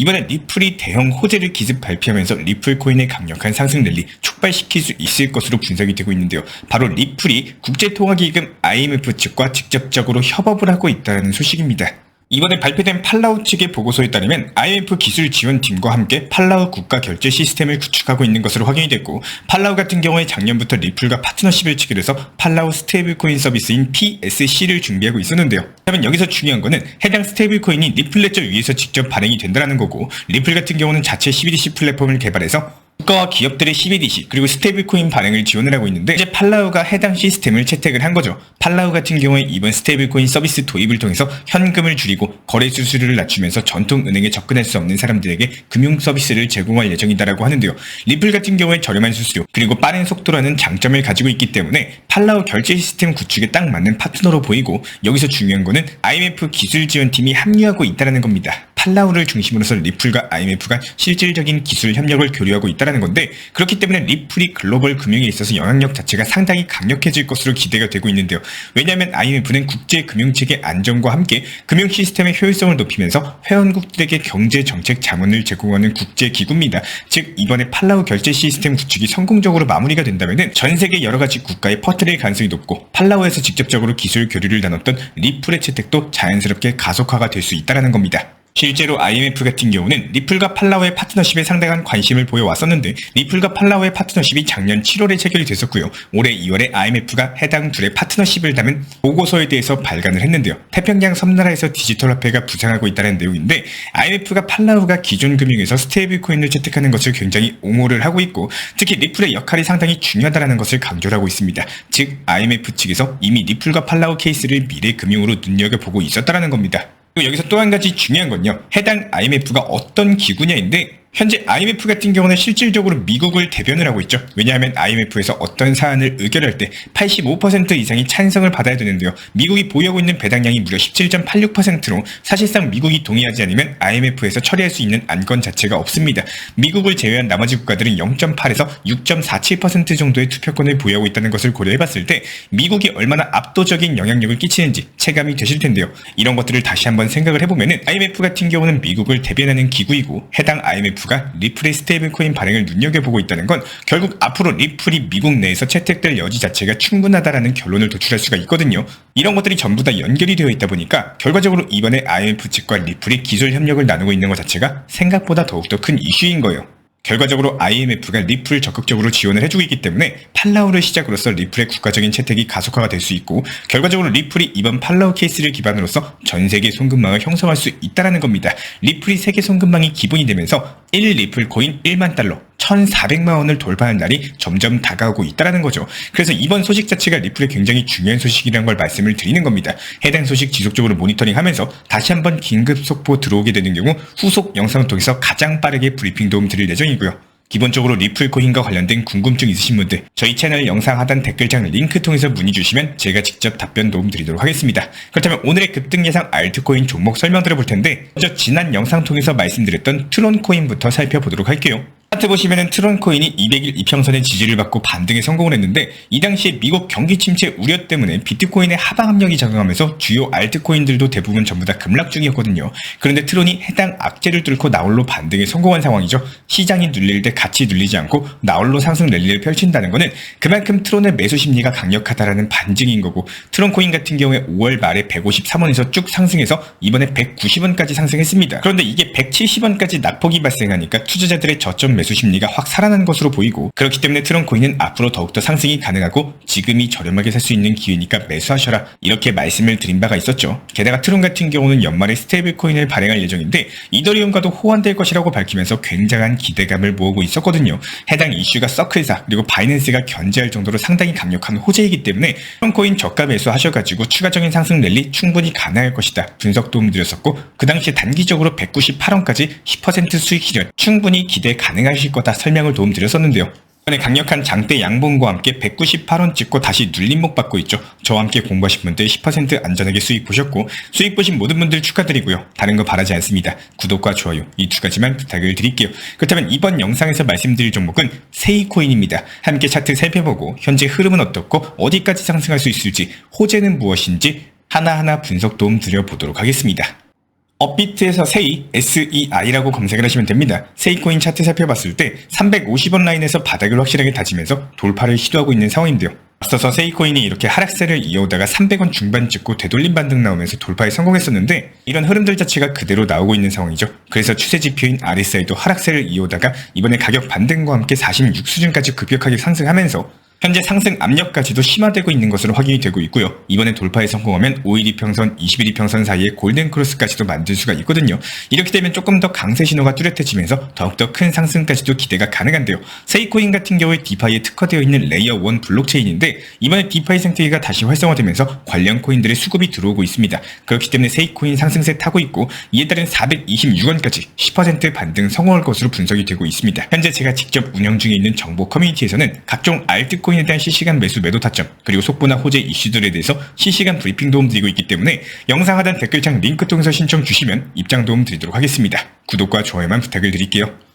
이번에 리플이 대형 호재를 기습 발표하면서 리플 코인의 강력한 상승 랠리 촉발시킬 수 있을 것으로 분석이 되고 있는데요. 바로 리플이 국제통화기금 IMF 측과 직접적으로 협업을 하고 있다는 소식입니다. 이번에 발표된 팔라우 측의 보고서에 따르면 IMF 기술 지원팀과 함께 팔라우 국가 결제 시스템을 구축하고 있는 것으로 확인이 됐고 팔라우 같은 경우에 작년부터 리플과 파트너십을 체결해서 팔라우 스테이블 코인 서비스인 PSC를 준비하고 있었는데요. 그러면 여기서 중요한 거는 해당 스테이블 코인이 리플 레저 위에서 직접 발행이 된다는 거고 리플 같은 경우는 자체 CBDC 플랫폼을 개발해서 국가와 기업들의 CBDC 그리고 스테이블 코인 발행을 지원을 하고 있는데 이제 팔라우가 해당 시스템을 채택을 한 거죠. 팔라우 같은 경우에 이번 스테이블 코인 서비스 도입을 통해서 현금을 줄이고 거래 수수료를 낮추면서 전통 은행에 접근할 수 없는 사람들에게 금융 서비스를 제공할 예정이다라고 하는데요. 리플 같은 경우에 저렴한 수수료 그리고 빠른 속도라는 장점을 가지고 있기 때문에 팔라우 결제 시스템 구축에 딱 맞는 파트너로 보이고 여기서 중요한 거는 IMF 기술 지원팀이 합류하고 있다는 겁니다. 팔라우를 중심으로서 리플과 IMF가 실질적인 기술 협력을 교류하고 있다는 건데 그렇기 때문에 리플이 글로벌 금융에 있어서 영향력 자체가 상당히 강력해질 것으로 기대가 되고 있는데요. 왜냐하면 IMF는 국제 금융체계 안정과 함께 금융 시스템의 효율성을 높이면서 회원국들에게 경제 정책 자문을 제공하는 국제 기구입니다. 즉 이번에 팔라우 결제 시스템 구축이 성공적으로 마무리가 된다면 전 세계 여러 가지 국가에 퍼뜨릴 가능성이 높고 팔라우에서 직접적으로 기술 교류를 나눴던 리플의 채택도 자연스럽게 가속화가 될 수 있다는 겁니다. 실제로 IMF 같은 경우는 리플과 팔라우의 파트너십에 상당한 관심을 보여왔었는데 리플과 팔라우의 파트너십이 작년 7월에 체결이 됐었고요. 올해 2월에 IMF가 해당 둘의 파트너십을 담은 보고서에 대해서 발간을 했는데요. 태평양 섬나라에서 디지털 화폐가 부상하고 있다는 내용인데 IMF가 팔라우가 기존 금융에서 스테이블 코인을 채택하는 것을 굉장히 옹호를 하고 있고 특히 리플의 역할이 상당히 중요하다는 것을 강조를 하고 있습니다. 즉 IMF 측에서 이미 리플과 팔라우 케이스를 미래 금융으로 눈여겨보고 있었다는 겁니다. 여기서 또 한 가지 중요한 건요. 해당 IMF가 어떤 기구냐인데 현재 IMF 같은 경우는 실질적으로 미국을 대변을 하고 있죠. 왜냐하면 IMF에서 어떤 사안을 의결할 때 85% 이상이 찬성을 받아야 되는데요. 미국이 보유하고 있는 배당량이 무려 17.86%로 사실상 미국이 동의하지 않으면 IMF에서 처리할 수 있는 안건 자체가 없습니다. 미국을 제외한 나머지 국가들은 0.8에서 6.47% 정도의 투표권을 보유하고 있다는 것을 고려해봤을 때 미국이 얼마나 압도적인 영향력을 끼치는지 체감이 되실 텐데요. 이런 것들을 다시 한번 생각을 해보면 IMF 같은 경우는 미국을 대변하는 기구이고 해당 IMF IMF가 리플의 스테이블 코인 발행을 눈여겨보고 있다는 건 결국 앞으로 리플이 미국 내에서 채택될 여지 자체가 충분하다라는 결론을 도출할 수가 있거든요. 이런 것들이 전부 다 연결이 되어 있다 보니까 결과적으로 이번에 IMF 측과 리플이 기술 협력을 나누고 있는 것 자체가 생각보다 더욱더 큰 이슈인 거예요. 결과적으로 IMF가 리플을 적극적으로 지원을 해주고 있기 때문에 팔라우를 시작으로서 리플의 국가적인 채택이 가속화가 될 수 있고 결과적으로 리플이 이번 팔라우 케이스를 기반으로서 전 세계 송금망을 형성할 수 있다는 겁니다. 리플이 세계 송금망이 기본이 되면서 1 리플 코인 1만 달러 1,400만 원을 돌파한 날이 점점 다가오고 있다는 거죠. 그래서 이번 소식 자체가 리플의 굉장히 중요한 소식이라는 걸 말씀을 드리는 겁니다. 해당 소식 지속적으로 모니터링하면서 다시 한번 긴급 속보 들어오게 되는 경우 후속 영상을 통해서 가장 빠르게 브리핑 도움 드릴 예정이고요. 기본적으로 리플 코인과 관련된 궁금증 있으신 분들 저희 채널 영상 하단 댓글창 링크 통해서 문의 주시면 제가 직접 답변 도움 드리도록 하겠습니다. 그렇다면 오늘의 급등 예상 알트코인 종목 설명드려 볼 텐데 먼저 지난 영상 통해서 말씀드렸던 트론 코인부터 살펴보도록 할게요. 차트 보시면은 트론 코인이 200일 이평선의 지지를 받고 반등에 성공을 했는데 이 당시에 미국 경기 침체 우려 때문에 비트코인의 하방 압력이 작용하면서 주요 알트코인들도 대부분 전부 다 급락 중이었거든요. 그런데 트론이 해당 악재를 뚫고 나홀로 반등에 성공한 상황이죠. 시장이 눌릴 때 같이 눌리지 않고 나홀로 상승 랠리를 펼친다는 것은 그만큼 트론의 매수 심리가 강력하다라는 반증인 거고 트론 코인 같은 경우에 5월 말에 153원에서 쭉 상승해서 이번에 190원까지 상승했습니다. 그런데 이게 170원까지 낙폭이 발생하니까 투자자들의 저점 매수 심리가 확 살아난 것으로 보이고 그렇기 때문에 트럼코인은 앞으로 더욱더 상승이 가능하고 지금이 저렴하게 살 수 있는 기회니까 매수하셔라 이렇게 말씀을 드린 바가 있었죠. 게다가 트론 같은 경우는 연말에 스테이블 코인을 발행할 예정인데 이더리움과도 호환될 것이라고 밝히면서 굉장한 기대감을 모으고 있었거든요. 해당 이슈가 서클사 그리고 바이낸스가 견제할 정도로 상당히 강력한 호재이기 때문에 트럼코인 저가 매수하셔가지고 추가적인 상승 랠리 충분히 가능할 것이다. 분석 도움 드렸었고 그 당시에 단기적으로 198원까지 10% 수익 실현 충분히 기대 가능 할 하실 거다 설명을 도움드렸었는데요. 이번에 강력한 장대 양봉과 함께 198원 찍고 다시 눌림목 받고 있죠. 저와 함께 공부하신 분들 10% 안전하게 수익 보셨고 수익 보신 모든 분들 축하드리고요. 다른 거 바라지 않습니다. 구독과 좋아요 이 두 가지만 부탁을 드릴게요. 그렇다면 이번 영상에서 말씀드릴 종목은 세이코인입니다. 함께 차트 살펴보고 현재 흐름은 어떻고 어디까지 상승할 수 있을지 호재는 무엇인지 하나하나 분석 도움 드려보도록 하겠습니다. 업비트에서 세이, SEI라고 검색을 하시면 됩니다. 세이코인 차트 살펴봤을 때 350원 라인에서 바닥을 확실하게 다지면서 돌파를 시도하고 있는 상황인데요. 앞서서 세이코인이 이렇게 하락세를 이어오다가 300원 중반 찍고 되돌림 반등 나오면서 돌파에 성공했었는데 이런 흐름들 자체가 그대로 나오고 있는 상황이죠. 그래서 추세 지표인 RSI도 하락세를 이어오다가 이번에 가격 반등과 함께 46 수준까지 급격하게 상승하면서 현재 상승 압력까지도 심화되고 있는 것으로 확인이 되고 있고요. 이번에 돌파에 성공하면 5일 이평선, 20일 이평선 사이에 골든 크로스까지도 만들 수가 있거든요. 이렇게 되면 조금 더 강세 신호가 뚜렷해지면서 더욱더 큰 상승까지도 기대가 가능한데요. 세이코인 같은 경우에 디파이에 특화되어 있는 레이어 1 블록체인인데 이번에 디파이 생태계가 다시 활성화되면서 관련 코인들의 수급이 들어오고 있습니다. 그렇기 때문에 세이코인 상승세 타고 있고 이에 따른 426원까지 10% 반등 성공할 것으로 분석이 되고 있습니다. 현재 제가 직접 운영 중에 있는 정보 커뮤니티에서는 각종 알 트코인에 대한 실시간 매수 매도 타점 그리고 속보나 호재 이슈들에 대해서 실시간 브리핑 도움 드리고 있기 때문에 영상 하단 댓글창 링크 통해서 신청 주시면 입장 도움 드리도록 하겠습니다. 구독과 좋아요만 부탁을 드릴게요.